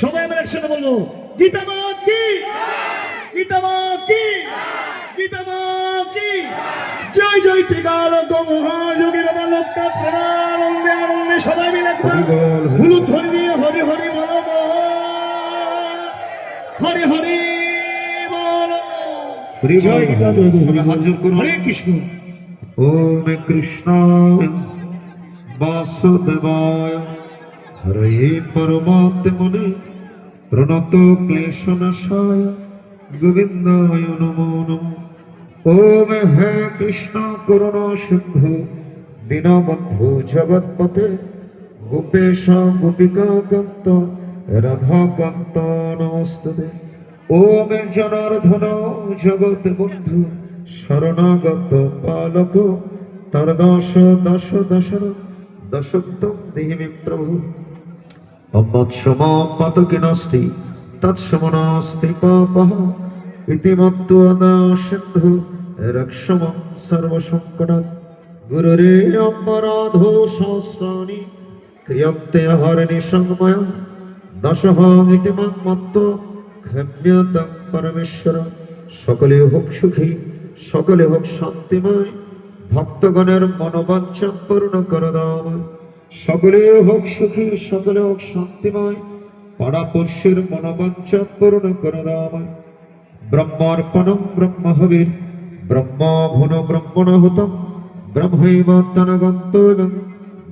সবাই মিলে একসাথে বলব গীতা মা কি? গীতা মা কি? গীতা মা কি? জয় জয় ত্রিকাল মহাযোগী বাবা লোকটা প্রেমানন্দে আনন্দে সবাই মিলে হুলুধ্বনি জয় গীতা জোড় করুন। হরে কৃষ্ণ। ওম কৃষ্ণায় বাসুদেবায়। হরে পরমাত্মনে প্রণত ক্লেশনাশায়। গোবিন্দায় নমো নমঃ। ওম হে কৃষ্ণ করুণা সিন্ধু। দীনবন্ধু জগৎপতে গোপেশ গোপিকা কান্ত রাধাকান্ত নমস্তুতে। ওম জনার্দন, জগৎ বন্ধু, শরণাগত পালক, তার দশ দশ দশর দশোত্তম দেহি প্রভু। অম্মৎসম পাতকি নাস্তি, তৎসম নাস্তি পাপः ইতি মত্ত্বা সিন্ধু রক্ষম সর্বসংকটাৎ গুরুরে অপরাধো সহস্রাণি ক্রিয়ন্তে হরণি সংময় ক্ষম্যতং পরমেশ্বর সকলে হোক সুখী সকলে হোক শান্তিময় ভক্তগণের মনোবাঞ্ছা পূর্ণ কর দাময় সকলে হোক সুখী সকলে হোক শান্তিময় পাড়াপড়শির মনোবাঞ্ছা পূর্ণ কর দাময় ব্রহ্মার্পণম ব্রহ্ম হবির ব্রহ্ম ভুন ব্রহ্মণ হুতম ব্রহ্মৈব তনগন্তব্যম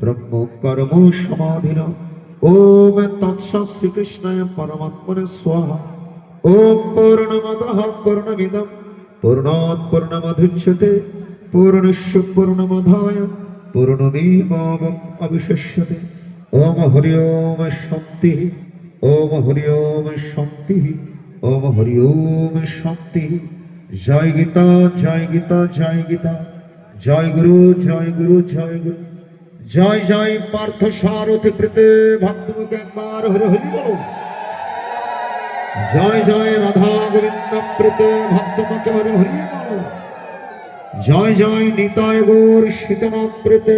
ব্রহ্ম কর্ম সমাধিন ওম তৎসৎ শ্রীকৃষ্ণায় পরমাত্মনে স্বাহা ওম পূর্ণমদঃ পূর্ণমিদম পূর্ণাৎ পূর্ণমধুচ্যতে পূর্ণস্য পূর্ণমধায় পূর্ণমেবাবম অবিশিষ্যতে ওম হরি ওম শান্তি ওম হরি ওম শান্তি ওম হরি ওম শান্তি জয় গীতা জয় গীতা জয় গীতা জয় গুরু জয় গুরু জয় গুরু জয় জয় পার্থ সারথি প্রীতে ভক্তমুখ একবার হরে হরি বলো জয় জয় রাধা গোবিন্দ প্রীত ভক্তমুখে হরে হরি জয় জয় নিতায় গৌর শীতনাথ প্রীতে